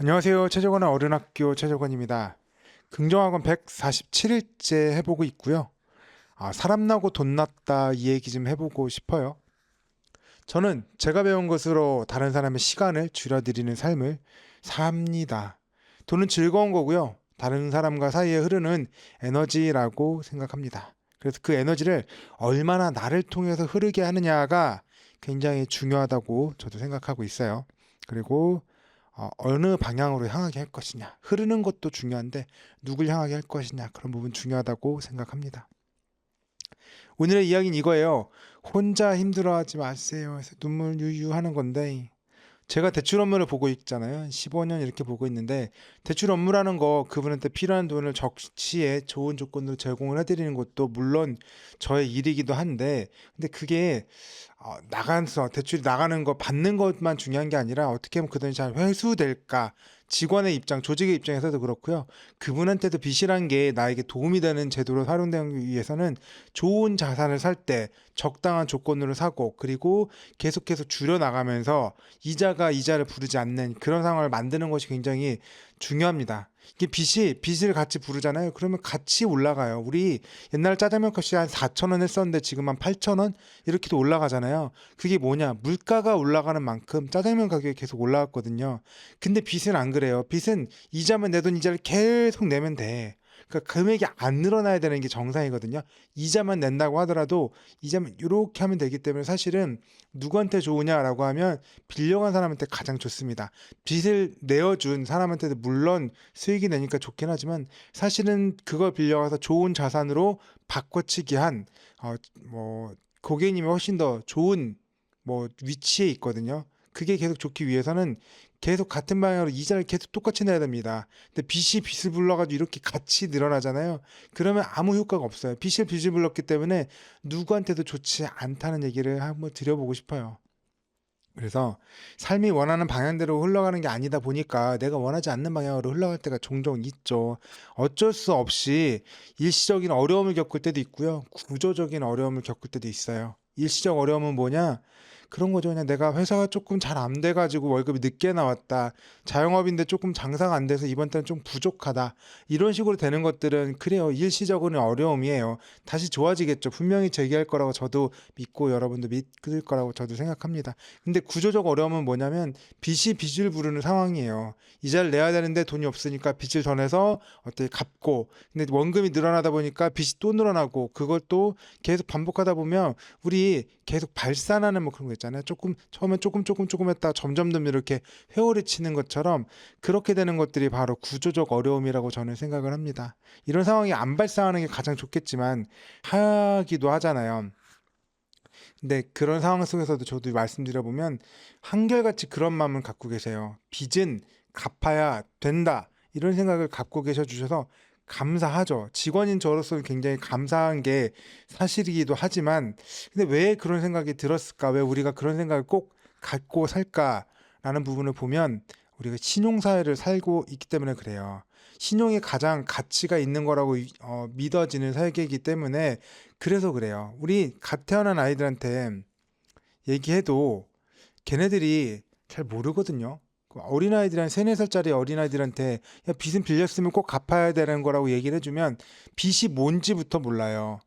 안녕하세요. 최저건의 어른학교 최저건입니다. 긍정학원 147일째 해보고 있고요. 아, 사람 나고 돈 났다 이 얘기 좀 해보고 싶어요. 저는 제가 배운 것으로 다른 사람의 시간을 줄여드리는 삶을 삽니다. 돈은 즐거운 거고요. 다른 사람과 사이에 흐르는 에너지라고 생각합니다. 그래서 그 에너지를 얼마나 나를 통해서 흐르게 하느냐가 굉장히 중요하다고 저도 생각하고 있어요. 그리고 어, 어느 방향으로 향하게 할 것이냐. 흐르는 것도 중요한데 누굴 향하게 할 것이냐. 그런 부분 중요하다고 생각합니다. 오늘의 이야기는 이거예요. 혼자 힘들어하지 마세요. 눈물 유유 하는 건데 제가 대출 업무를 보고 있잖아요. 15년 이렇게 보고 있는데 대출 업무라는 거 그분한테 필요한 돈을 적시에 좋은 조건으로 제공을 해드리는 것도 물론 저의 일이기도 한데 근데 그게 어, 나가서 대출이 나가는 거 받는 것만 중요한 게 아니라 어떻게 하면 그 돈이 잘 회수될까 직원의 입장, 조직의 입장에서도 그렇고요. 그분한테도 빚이란 게 나에게 도움이 되는 제도로 활용되기 위해서는 좋은 자산을 살 때 적당한 조건으로 사고 그리고 계속해서 줄여 나가면서 이자가 이자를 부르지 않는 그런 상황을 만드는 것이 굉장히 중요합니다. 이게 빚이 빚을 같이 부르잖아요. 그러면 같이 올라가요. 우리 옛날 짜장면 값이 한 4천 원 했었는데 지금 한 8천 원 이렇게도 올라가잖아요. 그게 뭐냐? 물가가 올라가는 만큼 짜장면 가격이 계속 올라갔거든요. 근데 빚은 안 그래요. 빚은 이자만 내 돈 이자를 계속 내면 돼. 그러니까 금액이 안 늘어나야 되는 게 정상이거든요. 이자만 낸다고 하더라도 이자만 이렇게 하면 되기 때문에 사실은 누구한테 좋으냐라고 하면 빌려간 사람한테 가장 좋습니다. 빚을 내어준 사람한테도 물론 수익이 내니까 좋긴 하지만 사실은 그걸 빌려가서 좋은 자산으로 바꿔치기 한 어 뭐 고객님이 훨씬 더 좋은 뭐 위치에 있거든요. 그게 계속 좋기 위해서는 계속 같은 방향으로 이자를 계속 똑같이 내야 됩니다. 근데 빚이 빚을 불러가지고 이렇게 같이 늘어나잖아요. 그러면 아무 효과가 없어요. 빚을 빚을 불렀기 때문에 누구한테도 좋지 않다는 얘기를 한번 드려보고 싶어요. 그래서 삶이 원하는 방향대로 흘러가는 게 아니다 보니까 내가 원하지 않는 방향으로 흘러갈 때가 종종 있죠. 어쩔 수 없이 일시적인 어려움을 겪을 때도 있고요. 구조적인 어려움을 겪을 때도 있어요. 일시적 어려움은 뭐냐? 그런 거죠. 그냥 내가 회사가 조금 잘 안 돼가지고 월급이 늦게 나왔다. 자영업인데 조금 장사가 안 돼서 이번 달은 좀 부족하다. 이런 식으로 되는 것들은 그래요. 일시적으로는 어려움이에요. 다시 좋아지겠죠. 분명히 재기할 거라고 저도 믿고 여러분도 믿을 거라고 저도 생각합니다. 근데 구조적 어려움은 뭐냐면 빚이 빚을 부르는 상황이에요. 이자를 내야 되는데 돈이 없으니까 빚을 더 내서 어떻게 갚고 근데 원금이 늘어나다 보니까 빚이 또 늘어나고 또 계속 반복하다 보면 우리 계속 발산하는 뭐 그런 거 있잖아요. 조금 처음엔 조금 조금 조금 했다 점점 점 이렇게 회오리 치는 것처럼 그렇게 되는 것들이 바로 구조적 어려움이라고 저는 생각을 합니다. 이런 상황이 안 발생하는 게 가장 좋겠지만 하기도 하잖아요. 근데 그런 상황 속에서도 저도 말씀드려보면 한결같이 그런 마음을 갖고 계세요. 빚은 갚아야 된다. 이런 생각을 갖고 계셔 주셔서 감사하죠. 직원인 저로서는 굉장히 감사한 게 사실이기도 하지만, 근데 왜 그런 생각이 들었을까? 왜 우리가 그런 생각을 꼭 갖고 살까라는 부분을 보면 우리가 신용사회를 살고 있기 때문에 그래요. 신용이 가장 가치가 있는 거라고 어, 믿어지는 세계이기 때문에 그래서 그래요. 우리 갓 태어난 아이들한테 얘기해도 걔네들이 잘 모르거든요. 그 어린아이들 한 3, 4살짜리 어린아이들한테 야, 빚은 빌렸으면 꼭 갚아야 되는 거라고 얘기를 해주면 빚이 뭔지부터 몰라요.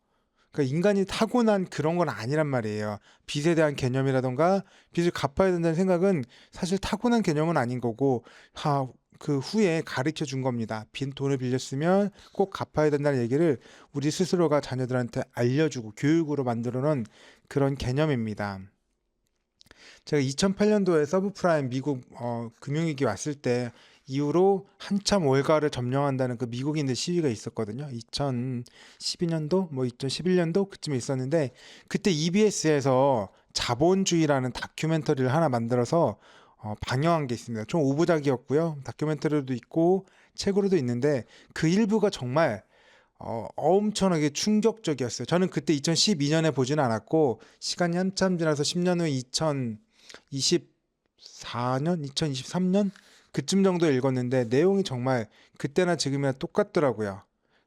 그러니까 인간이 타고난 그런 건 아니란 말이에요. 빚에 대한 개념이라던가 빚을 갚아야 된다는 생각은 사실 타고난 개념은 아닌 거고 하, 그 후에 가르쳐 준 겁니다. 빈 돈을 빌렸으면 꼭 갚아야 된다는 얘기를 우리 스스로가 자녀들한테 알려주고 교육으로 만들어 놓은 그런 개념입니다. 제가 2008년도에 서브프라임 미국 어, 금융위기 왔을 때 이후로 한참 월가를 점령한다는 그 미국인들 시위가 있었거든요. 2012년도, 뭐 2011년도 그쯤에 있었는데 그때 EBS에서 자본주의라는 다큐멘터리를 하나 만들어서 어, 방영한 게 있습니다. 총 5부작이었고요. 다큐멘터리도 있고 책으로도 있는데 그 일부가 정말 어, 엄청나게 충격적이었어요. 저는 그때 2012년에 보지는 않았고 시간이 한참 지나서 10년 후에 2024년, 2023년 그쯤 정도 읽었는데 내용이 정말 그때나 지금이나 똑같더라고요.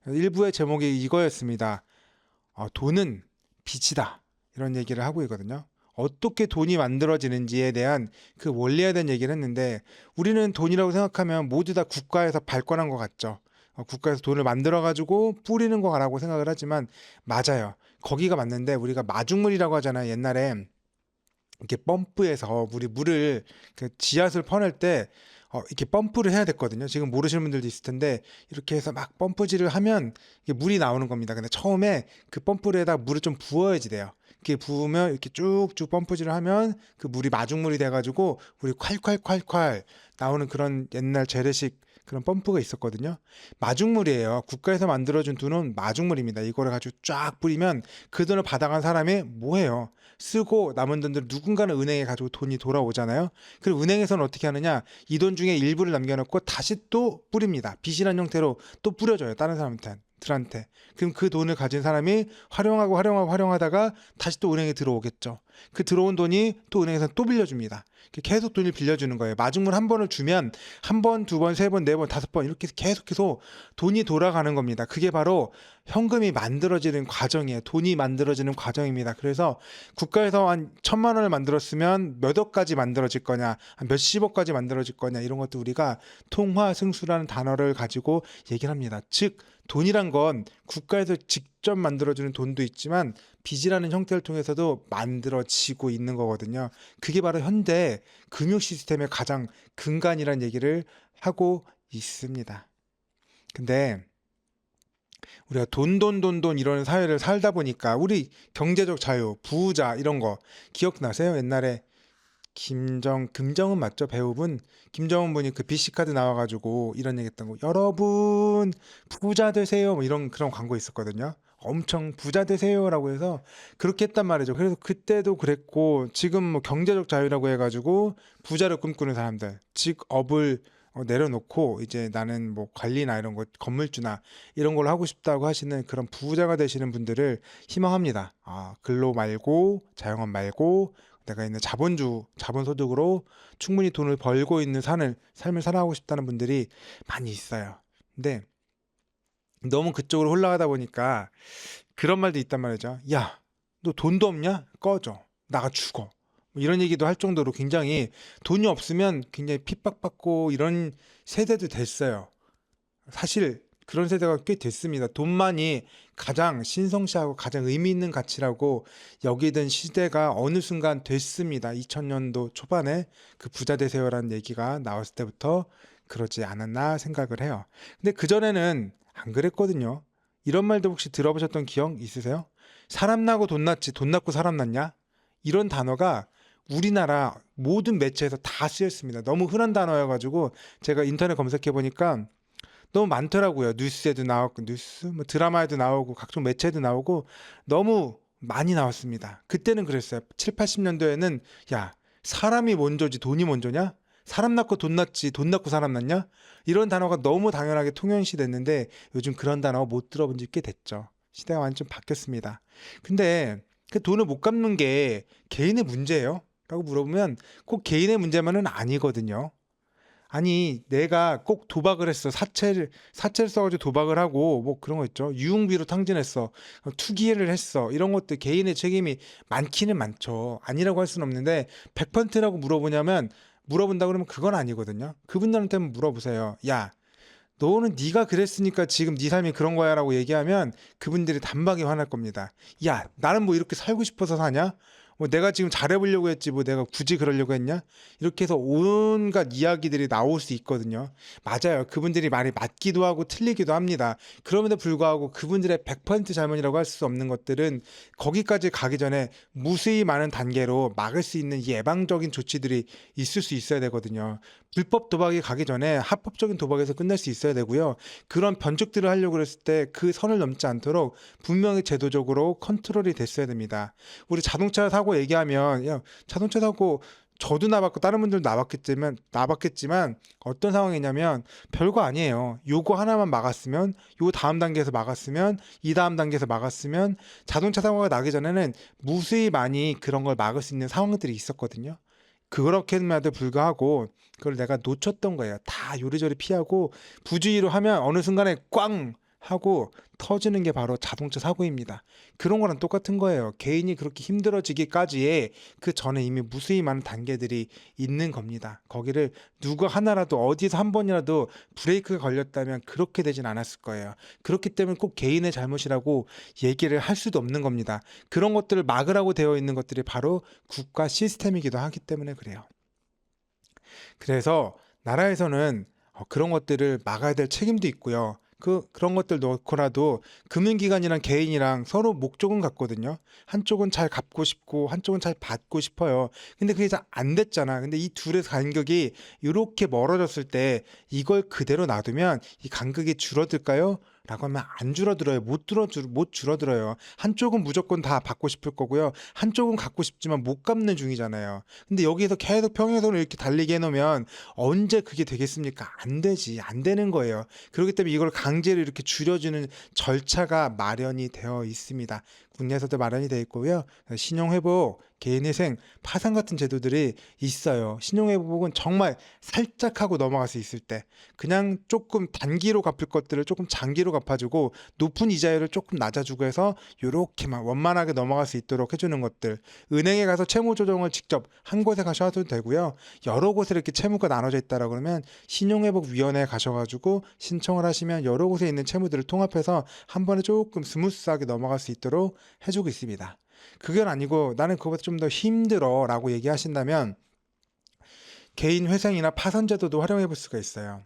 일부의 제목이 이거였습니다. 어, 돈은 빚이다. 이런 얘기를 하고 있거든요. 어떻게 돈이 만들어지는지에 대한 그 원리에 대한 얘기를 했는데 우리는 돈이라고 생각하면 모두 다 국가에서 발권한 것 같죠. 어, 국가에서 돈을 만들어 가지고 뿌리는 거라고 생각을 하지만 맞아요. 거기가 맞는데 우리가 마중물이라고 하잖아요. 옛날에 이렇게 펌프에서 우리 물을 그 지하수를 퍼낼 때 어, 이렇게 펌프를 해야 됐거든요. 지금 모르시는 분들도 있을 텐데 이렇게 해서 막 펌프질을 하면 이게 물이 나오는 겁니다. 근데 처음에 그 펌프에다 물을 좀 부어야지 돼요. 이렇게 부으면 이렇게 쭉쭉 펌프질을 하면 그 물이 마중물이 돼가지고 물이 콸콸콸콸 나오는 그런 옛날 재래식 그런 펌프가 있었거든요. 마중물이에요. 국가에서 만들어준 돈은 마중물입니다. 이거를 가지고 쫙 뿌리면 그 돈을 받아간 사람이 뭐해요? 쓰고 남은 돈들 누군가는 은행에 가지고 돈이 돌아오잖아요. 그리고 은행에서는 어떻게 하느냐? 이 돈 중에 일부를 남겨놓고 다시 또 뿌립니다. 빚이란 형태로 또 뿌려줘요. 다른 사람한테. 들한테. 그럼 그 돈을 가진 사람이 활용하고 활용하고 활용하다가 다시 또 은행에 들어오겠죠. 그 들어온 돈이 또 은행에서 또 빌려줍니다. 계속 돈을 빌려주는 거예요. 마중물 한 번을 주면 한 번, 두 번, 세 번, 네 번, 다섯 번 이렇게 계속해서 돈이 돌아가는 겁니다. 그게 바로 현금이 만들어지는 과정이에요. 돈이 만들어지는 과정입니다. 그래서 국가에서 한 천만 원을 만들었으면 몇 억까지 만들어질 거냐, 한 몇십억까지 만들어질 거냐 이런 것도 우리가 통화 승수라는 단어를 가지고 얘기를 합니다. 즉 돈이란 건 국가에서 직접 만들어주는 돈도 있지만 빚이라는 형태를 통해서도 만들어지고 있는 거거든요. 그게 바로 현대 금융 시스템의 가장 근간이라는 얘기를 하고 있습니다. 근데 우리가 돈, 돈, 돈, 돈 이런 사회를 살다 보니까 우리 경제적 자유, 부자 이런 거 기억나세요? 옛날에 김정, 금정은 맞죠? 배우분? 김정은 분이 그 BC카드 나와가지고 이런 얘기 했던 거. 여러분, 부자 되세요. 뭐 이런 그런 광고 있었거든요. 엄청 부자 되세요라고 해서 그렇게 했단 말이죠. 그래서 그때도 그랬고 지금 뭐 경제적 자유라고 해가지고 부자를 꿈꾸는 사람들, 즉 업을 어, 내려놓고 이제 나는 뭐 관리나 이런 거 건물주나 이런 걸 하고 싶다고 하시는 그런 부자가 되시는 분들을 희망합니다. 아, 근로 말고 자영업 말고 내가 있는 자본주, 자본 소득으로 충분히 돈을 벌고 있는 산을, 삶을 살아가고 싶다는 분들이 많이 있어요. 근데 너무 그쪽으로 흘러가다 보니까 그런 말도 있단 말이죠. 야, 너 돈도 없냐? 꺼져. 나가 죽어. 뭐 이런 얘기도 할 정도로 굉장히 돈이 없으면 굉장히 핍박받고 이런 세대도 됐어요. 사실 그런 세대가 꽤 됐습니다. 돈만이 가장 신성시하고 가장 의미 있는 가치라고 여기던 시대가 어느 순간 됐습니다. 2000년도 초반에 그 부자 되세요라는 얘기가 나왔을 때부터 그러지 않았나 생각을 해요. 근데 그전에는 안 그랬거든요. 이런 말도 혹시 들어보셨던 기억 있으세요? 사람 나고 돈 났지 돈 났고 사람 났냐? 이런 단어가 우리나라 모든 매체에서 다 쓰였습니다. 너무 흔한 단어여가지고 제가 인터넷 검색해 보니까 너무 많더라고요. 뉴스에도 나오고 뉴스 뭐 드라마에도 나오고 각종 매체에도 나오고 너무 많이 나왔습니다. 그때는 그랬어요. 7, 80년도에는 야, 사람이 먼저지 돈이 먼저냐? 사람 낳고 돈 낳지 돈 낳고 사람 낳냐? 이런 단어가 너무 당연하게 통용시 됐는데 요즘 그런 단어 못 들어본 지 꽤 됐죠. 시대가 완전 바뀌었습니다. 근데 그 돈을 못 갚는 게 개인의 문제예요? 라고 물어보면 꼭 개인의 문제만은 아니거든요. 아니 내가 꼭 도박을 했어. 사채를 사채를 써가지고 도박을 하고 뭐 그런 거 있죠. 유흥비로 탕진했어. 투기를 했어. 이런 것들 개인의 책임이 많기는 많죠. 아니라고 할 수는 없는데 100%라고 물어보냐면 물어본다 그러면 그건 아니거든요. 그분들한테 한번 물어보세요. 야 너는 네가 그랬으니까 지금 네 삶이 그런 거야라고 얘기하면 그분들이 단박에 화날 겁니다. 야 나는 뭐 이렇게 살고 싶어서 사냐 뭐 내가 지금 잘해보려고 했지 뭐 내가 굳이 그러려고 했냐? 이렇게 해서 온갖 이야기들이 나올 수 있거든요. 맞아요. 그분들이 말이 맞기도 하고 틀리기도 합니다. 그럼에도 불구하고 그분들의 100% 잘못이라고 할 수 없는 것들은 거기까지 가기 전에 무수히 많은 단계로 막을 수 있는 예방적인 조치들이 있을 수 있어야 되거든요 불법 도박이 가기 전에 합법적인 도박에서 끝낼 수 있어야 되고요 그런 변칙들을 하려고 그랬을 때 그 선을 넘지 않도록 분명히 제도적으로 컨트롤이 됐어야 됩니다 우리 자동차 사고 얘기하면 야 자동차 사고 저도 나봤고 다른 분들도 나봤겠지만 나봤겠지만 어떤 상황이냐면 별거 아니에요. 요거 하나만 막았으면 요 다음 단계에서 막았으면 이 다음 단계에서 막았으면 자동차 사고가 나기 전에는 무수히 많이 그런 걸 막을 수 있는 상황들이 있었거든요. 그렇게만도 불구하고 그걸 내가 놓쳤던 거예요. 다 요리조리 피하고 부주의로 하면 어느 순간에 꽝 하고 터지는 게 바로 자동차 사고입니다. 그런 거랑 똑같은 거예요. 개인이 그렇게 힘들어지기까지의 그 전에 이미 무수히 많은 단계들이 있는 겁니다. 거기를 누구 하나라도 어디서 한 번이라도 브레이크가 걸렸다면 그렇게 되진 않았을 거예요. 그렇기 때문에 꼭 개인의 잘못이라고 얘기를 할 수도 없는 겁니다. 그런 것들을 막으라고 되어 있는 것들이 바로 국가 시스템이기도 하기 때문에 그래요. 그래서 나라에서는 어, 그런 것들을 막아야 될 책임도 있고요. 그 그런 것들 놓고라도 금융기관이랑 개인이랑 서로 목적은 같거든요. 한쪽은 잘 갚고 싶고 한쪽은 잘 받고 싶어요. 근데 그게 잘 안 됐잖아. 근데 이 둘의 간격이 이렇게 멀어졌을 때 이걸 그대로 놔두면 이 간격이 줄어들까요? 라고 하면 안 줄어들어요. 못 줄어 못 줄어들어요. 한쪽은 무조건 다 받고 싶을 거고요. 한쪽은 갖고 싶지만 못 갚는 중이잖아요. 근데 여기서 계속 평행선을 이렇게 달리게 해 놓으면 언제 그게 되겠습니까? 안 되지. 안 되는 거예요. 그렇기 때문에 이걸 강제로 이렇게 줄여주는 절차가 마련이 되어 있습니다. 국내에서도 마련이 되어 있고요. 신용회복, 개인회생, 파산 같은 제도들이 있어요. 신용회복은 정말 살짝 하고 넘어갈 수 있을 때 그냥 조금 단기로 갚을 것들을 조금 장기로 갚아주고 높은 이자율을 조금 낮아주고 해서 요렇게만 원만하게 넘어갈 수 있도록 해주는 것들 은행에 가서 채무 조정을 직접 한 곳에 가셔도 되고요. 여러 곳에 이렇게 채무가 나눠져 있다라 그러면 신용회복위원회에 가셔가지고 신청을 하시면 여러 곳에 있는 채무들을 통합해서 한 번에 조금 스무스하게 넘어갈 수 있도록 해주고 있습니다. 그건 아니고 나는 그거보다 좀 더 힘들어 라고 얘기하신다면 개인 회생이나 파산 제도도 활용해 볼 수가 있어요.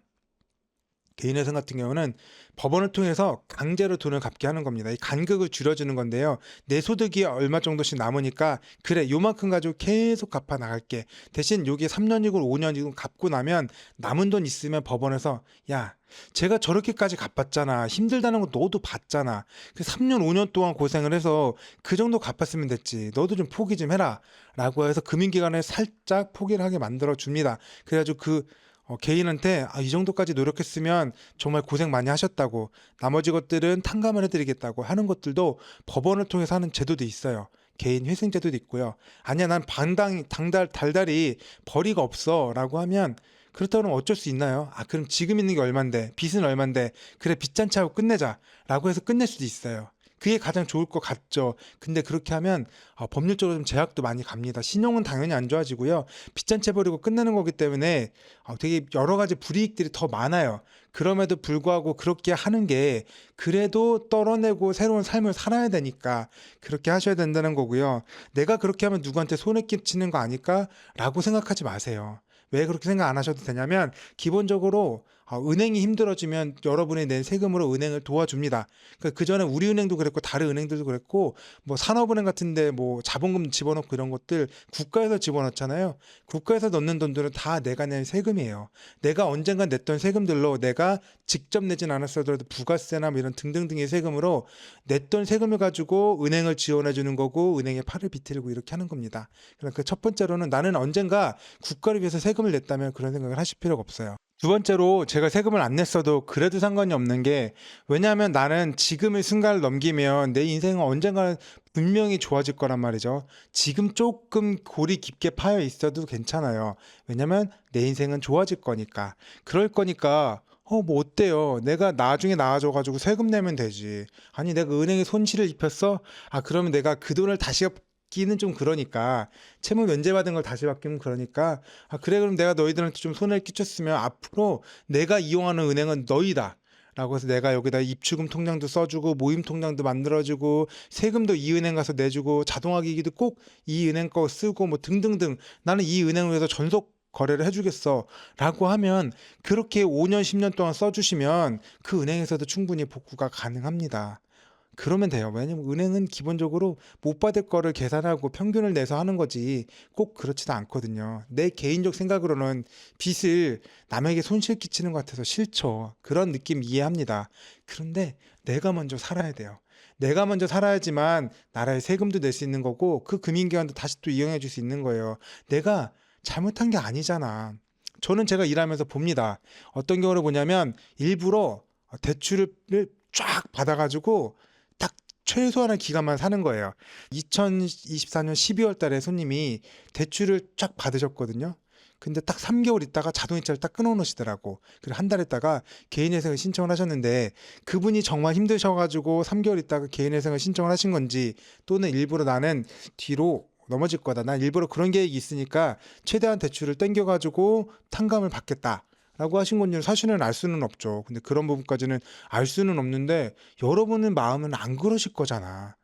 개인 회생 같은 경우는 법원을 통해서 강제로 돈을 갚게 하는 겁니다. 이 간격을 줄여주는 건데요. 내 소득이 얼마 정도씩 남으니까 그래 요만큼 가지고 계속 갚아 나갈게. 대신 여기 3년이고 5년이고 갚고 나면 남은 돈 있으면 법원에서 야 제가 저렇게까지 갚았잖아. 힘들다는 거 너도 봤잖아. 그 3년 5년 동안 고생을 해서 그 정도 갚았으면 됐지. 너도 좀 포기 좀 해라. 라고 해서 금융기관에 살짝 포기를 하게 만들어 줍니다. 그래가지고 그 어, 개인한테 아, 이 정도까지 노력했으면 정말 고생 많이 하셨다고 나머지 것들은 탕감을 해드리겠다고 하는 것들도 법원을 통해서 하는 제도도 있어요. 개인 회생 제도도 있고요. 아니야 난 반당 당달 달달이 벌이가 없어라고 하면 그렇다면 어쩔 수 있나요? 아 그럼 지금 있는 게 얼만데 빚은 얼만데 그래 빚 잔치 하고 끝내자라고 해서 끝낼 수도 있어요. 그게 가장 좋을 것 같죠. 근데 그렇게 하면 어, 법률적으로 좀 제약도 많이 갑니다. 신용은 당연히 안 좋아지고요. 빚잔치 버리고 끝내는 거기 때문에 어, 되게 여러 가지 불이익들이 더 많아요. 그럼에도 불구하고 그렇게 하는 게 그래도 떨어내고 새로운 삶을 살아야 되니까 그렇게 하셔야 된다는 거고요. 내가 그렇게 하면 누구한테 손해 끼치는 거 아닐까라고 생각하지 마세요. 왜 그렇게 생각 안 하셔도 되냐면 기본적으로 어, 은행이 힘들어지면 여러분이 낸 세금으로 은행을 도와줍니다. 그러니까 그 전에 우리은행도 그랬고 다른 은행들도 그랬고 뭐 산업은행 같은데 뭐 자본금 집어넣고 이런 것들 국가에서 집어넣잖아요. 국가에서 넣는 돈들은 다 내가 낸 세금이에요. 내가 언젠가 냈던 세금들로 내가 직접 내진 않았어도 부가세나 뭐 이런 등등등의 세금으로 냈던 세금을 가지고 은행을 지원해 주는 거고 은행에 팔을 비틀고 이렇게 하는 겁니다. 그러니까 첫 번째로는 나는 언젠가 국가를 위해서 세금을 냈다면 그런 생각을 하실 필요가 없어요. 두 번째로 제가 세금을 안 냈어도 그래도 상관이 없는 게 왜냐하면 나는 지금의 순간을 넘기면 내 인생은 언젠가는 분명히 좋아질 거란 말이죠. 지금 조금 골이 깊게 파여 있어도 괜찮아요. 왜냐면 내 인생은 좋아질 거니까. 그럴 거니까 어, 뭐 어때요? 내가 나중에 나아져가지고 세금 내면 되지. 아니, 내가 은행에 손실을 입혔어? 아, 그러면 내가 그 돈을 다시 받 기는 좀 그러니까 채무 면제받은 걸 다시 받기는 그러니까 아 그래 그럼 내가 너희들한테 좀 손해를 끼쳤으면 앞으로 내가 이용하는 은행은 너희다. 라고 해서 내가 여기다 입출금 통장도 써주고 모임 통장도 만들어주고 세금도 이 은행 가서 내주고 자동화 기기도 꼭 이 은행 거 쓰고 뭐 등등등 나는 이 은행을 위해서 전속 거래를 해주겠어 라고 하면 그렇게 5년 10년 동안 써주시면 그 은행에서도 충분히 복구가 가능합니다. 그러면 돼요. 왜냐면 은행은 기본적으로 못 받을 거를 계산하고 평균을 내서 하는 거지 꼭 그렇지도 않거든요. 내 개인적 생각으로는 빚을 남에게 손실 끼치는 것 같아서 싫죠. 그런 느낌 이해합니다. 그런데 내가 먼저 살아야 돼요. 내가 먼저 살아야지만 나라에 세금도 낼 수 있는 거고 그 금융기관도 다시 또 이용해 줄 수 있는 거예요. 내가 잘못한 게 아니잖아. 저는 제가 일하면서 봅니다. 어떤 경우를 보냐면 일부러 대출을 쫙 받아가지고 딱 최소한의 기간만 사는 거예요. 2024년 12월 달에 손님이 대출을 쫙 받으셨거든요. 근데 딱 3개월 있다가 자동이체를 딱 끊어놓으시더라고. 그리고 한 달 있다가 개인회생을 신청을 하셨는데 그분이 정말 힘드셔가지고 3개월 있다가 개인회생을 신청을 하신 건지 또는 일부러 나는 뒤로 넘어질 거다. 난 일부러 그런 계획이 있으니까 최대한 대출을 땡겨가지고 탕감을 받겠다. 라고 하신 건지 사실은 알 수는 없죠. 근데 그런 부분까지는 알 수는 없는데 여러분은 마음은 안 그러실 거잖아.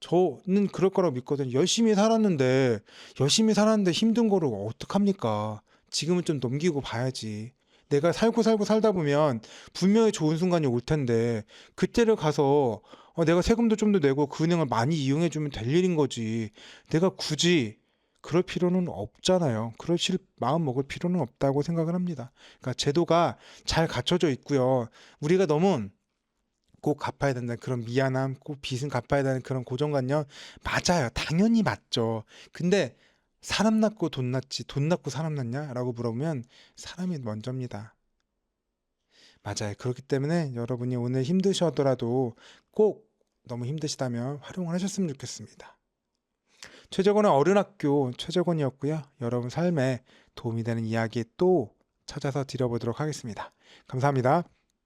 저는 그럴 거라고 믿거든요. 열심히 살았는데 열심히 살았는데 힘든 거를 어떡합니까? 지금은 좀 넘기고 봐야지. 내가 살고 살고 살다 보면 분명히 좋은 순간이 올 텐데 그때를 가서 어, 내가 세금도 좀 더 내고 그 은행을 많이 이용해 주면 될 일인 거지. 내가 굳이 그럴 필요는 없잖아요. 그러실 마음 먹을 필요는 없다고 생각을 합니다. 그러니까 제도가 잘 갖춰져 있고요. 우리가 너무 꼭 갚아야 된다는 그런 미안함, 꼭 빚은 갚아야 되는 그런 고정관념 맞아요. 당연히 맞죠. 근데 사람 낳고 돈 낳지 돈 낳고 사람 낳냐라고 물어보면 사람이 먼저입니다. 맞아요. 그렇기 때문에 여러분이 오늘 힘드셔더라도 꼭 너무 힘드시다면 활용을 하셨으면 좋겠습니다. 최재권의 어른학교 최재권이었고요. 여러분 삶에 도움이 되는 이야기 또 찾아서 드려보도록 하겠습니다. 감사합니다.